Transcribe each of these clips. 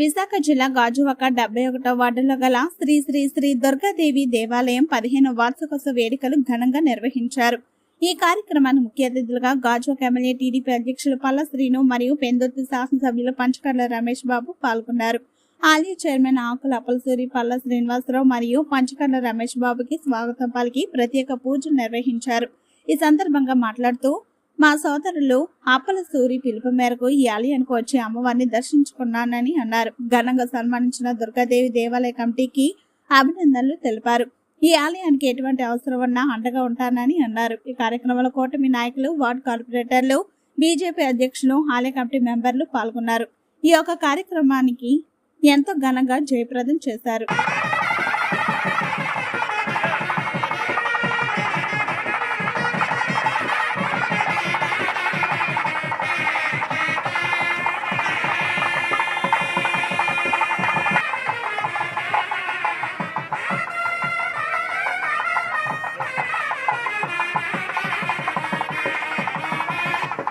విశాఖ జిల్లా గాజువాక డెబ్బై ఒకటో వార్డులో గల శ్రీ శ్రీ శ్రీ దుర్గాదేవి దేవాలయం పదిహేను వార్షికోత్సవ వేడుకలు ఘనంగా నిర్వహించారు. ఈ కార్యక్రమాన్ని ముఖ్య అతిథులుగా గాజువాక ఎమ్మెల్యే టీడీపీ అధ్యక్షులు పల్ల శ్రీను మరియు పెందుర్తి శాసనసభ్యులు పంచకర్ల రమేష్ బాబు పాల్గొన్నారు. ఆలయ చైర్మన్ ఆకుల అప్పలసూరి పల్ల శ్రీనివాసరావు మరియు పంచకర్ల రమేష్ బాబుకి స్వాగతం పలికి ప్రత్యేక పూజలు నిర్వహించారు. ఈ సందర్భంగా మాట్లాడుతూ మా సోదరులు ఆపల సూరి పిలుపు మేరకు ఈ ఆలయానికి వచ్చి అమ్మవారిని దర్శించుకున్నానని అన్నారు. ఘనంగా సన్మానించిన దుర్గాదేవి దేవాలయ కమిటీకి అభినందనలు తెలిపారు. ఈ ఆలయానికి ఎటువంటి అవసరం ఉన్నా అండగా ఉంటానని అన్నారు. ఈ కార్యక్రమంలో కూటమి నాయకులు వార్డు కార్పొరేటర్లు బీజేపీ అధ్యక్షులు ఆలయ కమిటీ మెంబర్లు పాల్గొన్నారు. ఈ యొక్క కార్యక్రమానికి ఎంతో ఘనంగా జయప్రదం చేశారు.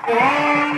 అరే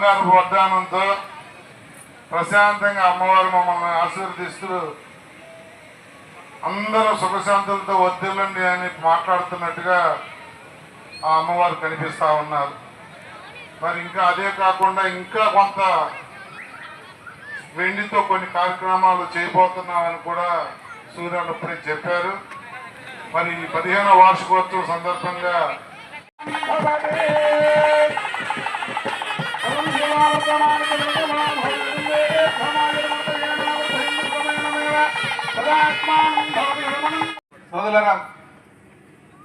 బంగారు వడ్డానంతో ప్రశాంతంగా అమ్మవారు మమ్మల్ని ఆశీర్వదిస్తూ అందరూ సుఖశాంతులతో వద్దులండి అని మాట్లాడుతున్నట్టుగా ఆ అమ్మవారు కనిపిస్తా ఉన్నారు. మరి ఇంకా అదే కాకుండా ఇంకా కొంత వెండితో కొన్ని కార్యక్రమాలు చేయబోతున్నామని కూడా సూర్యుడు ఇప్పుడే చెప్పారు. మరి ఈ పదిహేనవ వార్షికోత్సవం సందర్భంగా సోదరులరా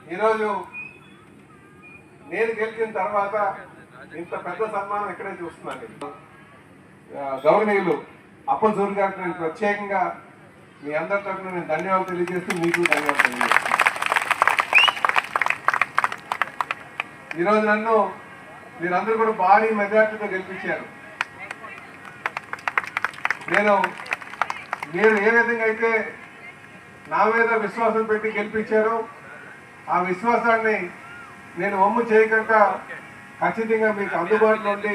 ఈరోజు నేను గెలిచిన తర్వాత ఇంత పెద్ద సన్మానం ఇక్కడే చూస్తున్నాను గౌరవనీయులు అప్పల గారికి నేను ప్రత్యేకంగా మీ అందరి తరఫున నేను ధన్యవాదాలు తెలియజేస్తూ మీకు ధన్యవాదాలు తెలియజేస్తాను ఈరోజు నన్ను మీరందరూ కూడా భారీ మెజార్టీతో గెలిపించారు. నేను మీరు ఏ విధంగా అయితే నా మీద విశ్వాసం పెట్టి గెలిపించారు. ఆ విశ్వాసాన్ని నేను వమ్ము చేయకుండా ఖచ్చితంగా మీకు అందుబాటులో ఉండి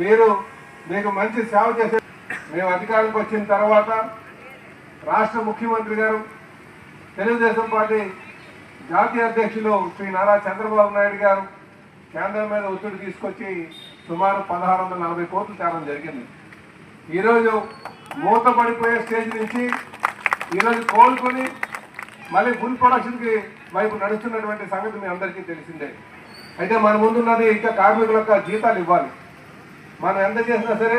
మీరు మీకు మంచి సేవ చేసే మేము అధికారంకి వచ్చిన తర్వాత రాష్ట్ర ముఖ్యమంత్రి గారు తెలుగుదేశం పార్టీ జాతీయ అధ్యక్షులు శ్రీ నారా చంద్రబాబు నాయుడు గారు కేంద్రం మీద ఒత్తిడి తీసుకొచ్చి సుమారు పదహారు వందల నలభై కోట్లు తేవడం జరిగింది. ఈరోజు మూత పడిపోయే స్టేజ్ నుంచి ఈరోజు కోలుకొని మళ్ళీ ఫుల్ ప్రొడక్షన్కి వైపు నడుస్తున్నటువంటి సంగతి మీ అందరికీ తెలిసిందే. అయితే మన ముందున్నది ఇంకా కార్మికుల యొక్క జీతాలు ఇవ్వాలి. మనం ఎంత చేసినా సరే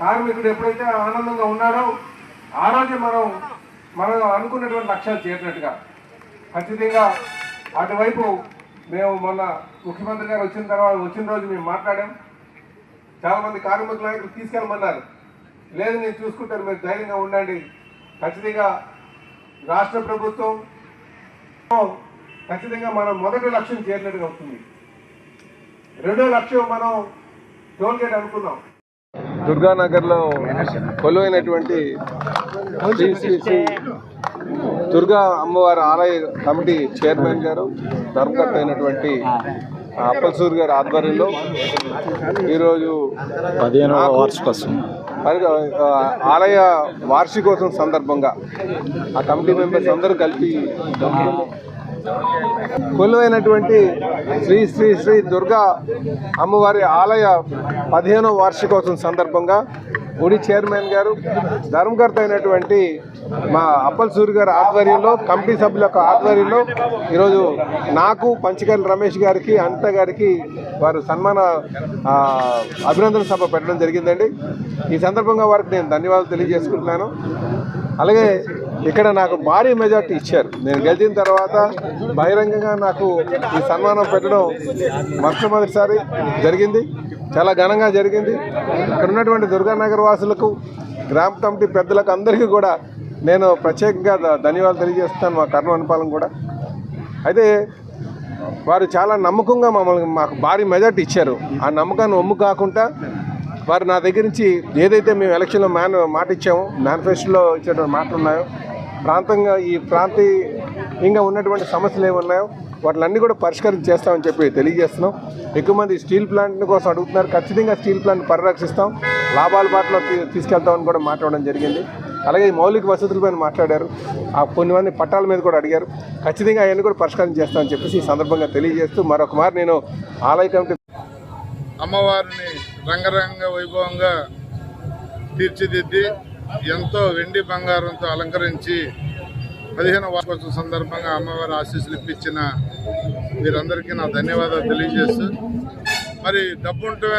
కార్మికుడు ఎప్పుడైతే ఆనందంగా ఉన్నాడో ఆ రోజే మనం మనం అనుకున్నటువంటి లక్ష్యాలు చేరినట్టుగా. ఖచ్చితంగా అటువైపు మేము మొన్న ముఖ్యమంత్రి గారు వచ్చిన తర్వాత వచ్చిన రోజు మేము మాట్లాడాం. చాలామంది కార్మికులు కార్మికుల నాయకులు తీసుకెళ్ళమన్నారు. లేదు నేను చూసుకుంటాను మీరు ధైర్యంగా ఉండండి. ఖచ్చితంగా రాష్ట్ర ప్రభుత్వం ఖచ్చితంగా మనం మొదటి లక్ష్యం చేరినట్టుగా అవుతుంది. రెండో లక్ష్యం మనం టోల్ గేట్ అనుకున్నాం. దుర్గానగర్లో కొలువైనటువంటి శ్రీ శ్రీ శ్రీ దుర్గా అమ్మవారి ఆలయ కమిటీ చైర్మన్ గారు ధర్మకర్త అయినటువంటి అప్పలసూరి గారి ఆధ్వర్యంలో ఈరోజు పదిహేనవ వార్షికోత్సవం. మరి, ఆ, ఆలయ వార్షికోత్సవం సందర్భంగా ఆ కమిటీ మెంబర్స్ అందరూ కలిపి కొలువైనటువంటి శ్రీ శ్రీ శ్రీ దుర్గా అమ్మవారి ఆలయ పదిహేనవ వార్షికోత్సవం సందర్భంగా గుడి చైర్మన్ గారు ధర్మకర్త అయినటువంటి మా అప్పల్ సూరి గారి ఆధ్వర్యంలో కమిటీ సభ్యుల యొక్క ఆధ్వర్యంలో ఈరోజు నాకు పంచకల్ రమేష్ గారికి అనిత గారికి వారు సన్మాన అభినందన సభ పెట్టడం జరిగిందండి. ఈ సందర్భంగా వారికి నేను ధన్యవాదాలు తెలియజేసుకుంటున్నాను. అలాగే ఇక్కడ నాకు భారీ మెజార్టీ ఇచ్చారు. నేను గెలిచిన తర్వాత బహిరంగంగా నాకు ఈ సన్మానం పెట్టడం మొట్టమొదటిసారి జరిగింది. చాలా ఘనంగా జరిగింది. ఇక్కడ ఉన్నటువంటి దుర్గానగర్ వాసులకు గ్రామ కమిటీ పెద్దలకు అందరికీ కూడా నేను ప్రత్యేకంగా ధన్యవాదాలు తెలియజేస్తాను మా కర్ణ అనుపాలం కూడా. అయితే వారు చాలా నమ్మకంగా మమ్మల్ని మాకు భారీ మెజార్టీ ఇచ్చారు. ఆ నమ్మకాన్ని ఒమ్ము కాకుండా వారు నా దగ్గర నుంచి ఏదైతే మేము ఎలక్షన్లో మ్యాన్ మాట ఇచ్చామో మేనిఫెస్టోలో ఇచ్చేటువంటి మాటలు ఉన్నాయో ప్రాంతంగా ఈ ప్రాంతీయంగా ఉన్నటువంటి సమస్యలు ఏమి ఉన్నాయో వాటిలన్నీ కూడా పరిష్కారం చేస్తామని చెప్పి తెలియజేస్తున్నాం. ఎక్కువ మంది స్టీల్ ప్లాంట్ కోసం అడుగుతున్నారు. ఖచ్చితంగా స్టీల్ ప్లాంట్ పరిరక్షిస్తాం. లాభాల బాటలో తీసుకెళ్తామని కూడా మాట్లాడడం జరిగింది. అలాగే ఈ మౌలిక వసతులపైన మాట్లాడారు. ఆ కొన్ని మంది పట్టాల మీద కూడా అడిగారు. ఖచ్చితంగా అవన్నీ కూడా పరిష్కారం చేస్తామని చెప్పేసి ఈ సందర్భంగా తెలియజేస్తూ మరొక మారు నేను ఆలయ కమిటీ అమ్మవారిని రంగరంగ వైభవంగా తీర్చిదిద్ది ఎంతో వెండి బంగారంతో అలంకరించి పదిహేను వార్షికోత్సవం సందర్భంగా అమ్మవారి ఆశీస్సులు ఇప్పించిన మీరందరికీ నా ధన్యవాదాలు తెలియజేస్తూ మరి డబ్బు ఉంటే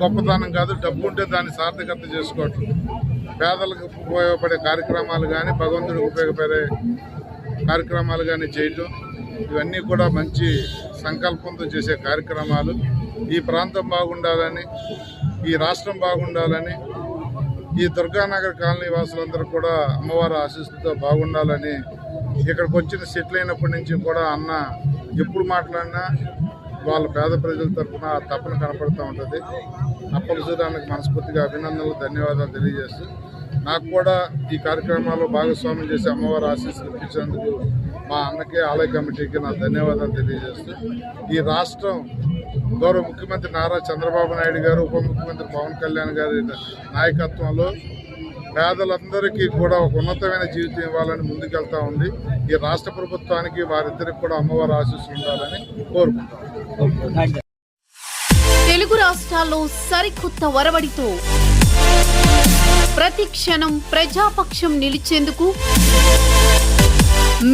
గొప్పతనం కాదు డబ్బు ఉంటే దాన్ని సార్థకత చేసుకోవటం. పేదలకు ఉపయోగపడే కార్యక్రమాలు కానీ భగవంతుడికి ఉపయోగపడే కార్యక్రమాలు కానీ చేయటం ఇవన్నీ కూడా మంచి సంకల్పంతో చేసే కార్యక్రమాలు. ఈ ప్రాంతం బాగుండాలని ఈ రాష్ట్రం బాగుండాలని ఈ దుర్గానగర్ కాలనీ వాసులందరూ కూడా అమ్మవారి ఆశీస్సులతో బాగుండాలని ఇక్కడికి వచ్చిన సెటిల్ అయినప్పటి నుంచి కూడా అన్న ఎప్పుడు మాట్లాడినా వాళ్ళ పేద ప్రజల తరఫున తపన కనపడుతూ ఉంటుంది. అప్పలసూరానికి మనస్ఫూర్తిగా అభినందనలు ధన్యవాదాలు తెలియజేస్తూ నాకు కూడా ఈ కార్యక్రమాల్లో భాగస్వామ్యం చేసి అమ్మవారి ఆశీస్సులు ఇప్పించేందుకు మా అన్నకి ఆలయ కమిటీకి నా ధన్యవాదాలు తెలియజేస్తూ ఈ రాష్ట్రం గౌరవ ముఖ్యమంత్రి నారా చంద్రబాబు నాయుడు గారు ఉప ముఖ్యమంత్రి పవన్ కళ్యాణ్ గారి నాయకత్వంలో పేదలందరికీ కూడా ఒక ఉన్నతమైన జీవితం ఇవ్వాలని ముందుకెళ్తా ఉంది. ఈ రాష్ట్ర ప్రభుత్వానికి వారిద్దరికి కూడా అమ్మవారి ఆశీస్సులు ఉండాలని కోరుకుంటాం తెలుగు రాష్ట్రాల్లో సరికొత్త వరవడితో ప్రతి క్షణం ప్రజాపక్షం నిలిచేందుకు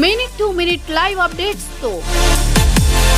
మినిట్ టు మినిట్ లైవ్ అప్డేట్స్తో